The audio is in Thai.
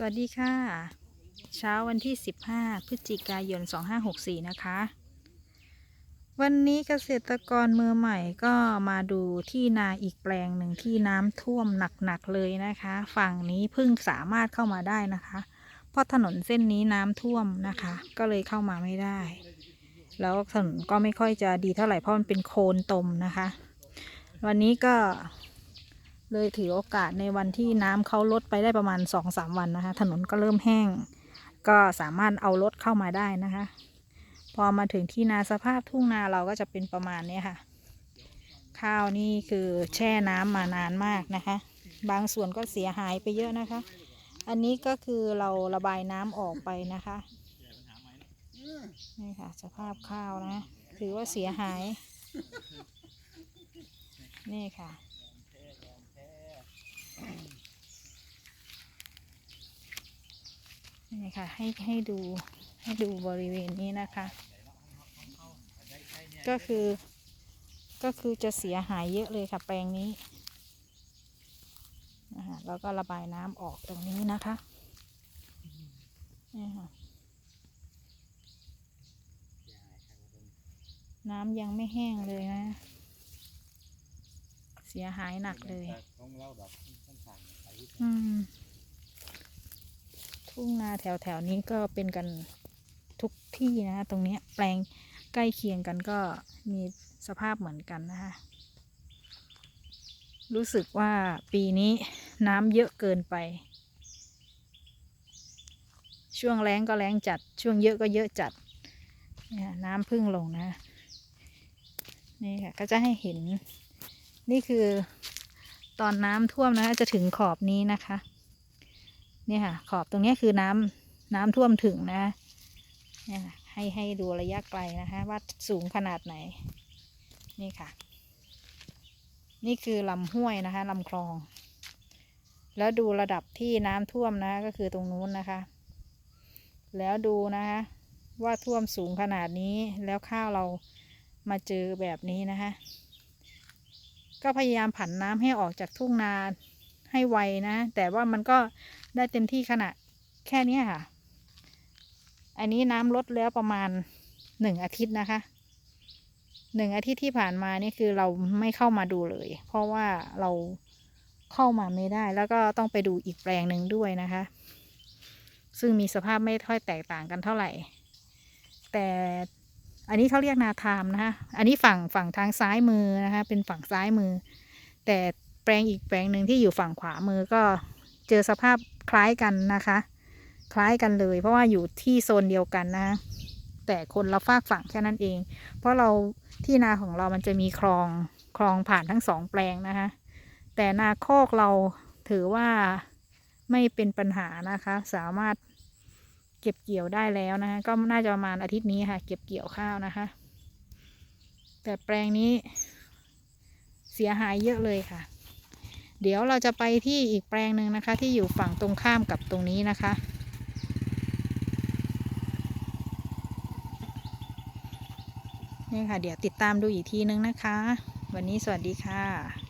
สวัสดีค่ะ เช้าวันที่ 15 พฤศจิกายน 2564 นะคะ วันนี้เกษตรกรมือใหม่ก็มาดูที่นาอีกแปลงหนึ่งที่น้ำท่วมหนัก ๆ เลยนะคะ ฝั่งนี้เพิ่งสามารถเข้ามาได้นะคะ เพราะถนนเส้นนี้น้ำท่วมนะคะ ก็เลยเข้ามาไม่ได้ แล้วถนนก็ไม่ค่อยจะดีเท่าไหร่เพราะมันเป็นโคลนตมนะคะ วันนี้ก็ เลยถือโอกาสในวันที่น้ำเขาลดไปได้ประมาณ 2-3 วันนะคะ ถนนก็เริ่มแห้ง ก็สามารถเอารถเข้ามาได้นะคะ พอมาถึงที่นาสภาพทุ่งนาเราก็จะเป็นประมาณนี้ค่ะ ข้าวนี่คือแช่น้ำมานานมากนะคะ บางส่วนก็เสียหายไปเยอะนะคะ อันนี้ก็คือเราระบายน้ำออกไปนะคะนี่ค่ะ สภาพข้าวนะ ถือว่าเสียหาย นี่ค่ะ นี่ค่ะให้ให้ดูให้ดูบริเวณนี้นะคะ ก็คือก็คือจะเสียหายเยอะเลยค่ะแปลงนี้นะคะแล้วก็ระบายน้ำออกตรงนี้นะคะนี่ค่ะน้ำยังไม่แห้งเลยนะ เสียหายหนักเลย อืม ทุ่งนาแถวแถวๆนี้ก็เป็นกันทุกที่นะคะตรงเนี้ยแปลงใกล้เคียงกันก็มีสภาพเหมือนกันนะคะรู้สึกว่าปีนี้น้ำเยอะเกินไป ช่วงแรงก็แรงจัด ช่วงเยอะก็เยอะจัดน้ำพึ่งลงนะ นี่ค่ะ ก็จะให้เห็น นี่คือตอนน้ำท่วมนะคะจะถึงขอบนี้นะคะ เนี่ยค่ะ ขอบตรงนี้คือน้ำน้ำท่วมถึงนะเนี่ยค่ะให้ให้ดูระยะไกลนะคะว่าสูงขนาดไหน นี่ค่ะ นี่คือลำห้วยนะคะลำคลอง แล้วดูระดับที่น้ำท่วมนะก็คือตรงนู้นนะคะ แล้วดูนะคะว่าท่วมสูงขนาดนี้แล้วข้าวเรามาเจอแบบนี้นะคะ ก็พยายามผันน้ำให้ออกจากทุ่งนา ให้ไวนะ แต่ว่ามันก็ได้เต็มที่ขนาดแค่นี้ค่ะ อันนี้น้ำลดแล้วประมาณหนึ่งอาทิตย์นะคะหนึ่งอาทิตย์ที่ผ่านมานี่คือเราไม่เข้ามาดูเลย เพราะว่าเราเข้ามาไม่ได้ แล้วก็ต้องไปดูอีกแปลงหนึ่งด้วยนะคะ ซึ่งมีสภาพไม่ค่อยแตกต่างกันเท่าไหร่ แต่อันนี้เขาเรียกนาทามนะคะอันนี้ฝั่งฝั่งทางซ้ายมือนะคะ เป็นฝั่งซ้ายมือ แต่ ปลงอีกแปลงหนึ่งที่อยู่ฝั่งขวามือก็เจอสภาพคล้ายกันนะคะ คล้ายกันเลย เพราะว่าอยู่ที่โซนเดียวกันนะ แต่คนละฝากฝั่งแค่นั้นเอง เพราะเราที่นาของเรามันจะมีคลองคลองผ่านทั้งสองแปลงนะคะ แต่นาโคอกเราถือว่าไม่เป็นปัญหานะคะ สามารถเก็บเกี่ยวได้แล้วนะคะก็น่าจะประมาณอาทิตย์นี้ค่ะ เก็บเกี่ยวข้าวนะคะ แต่แปลงนี้เสียหายเยอะเลยค่ะ เดี๋ยวเราจะไปที่อีกแปลงหนึ่งนะคะ ที่อยู่ฝั่งตรงข้ามกับตรงนี้นะคะ นี่ค่ะ เดี๋ยวติดตามดูอีกทีนึงนะคะ วันนี้สวัสดีค่ะ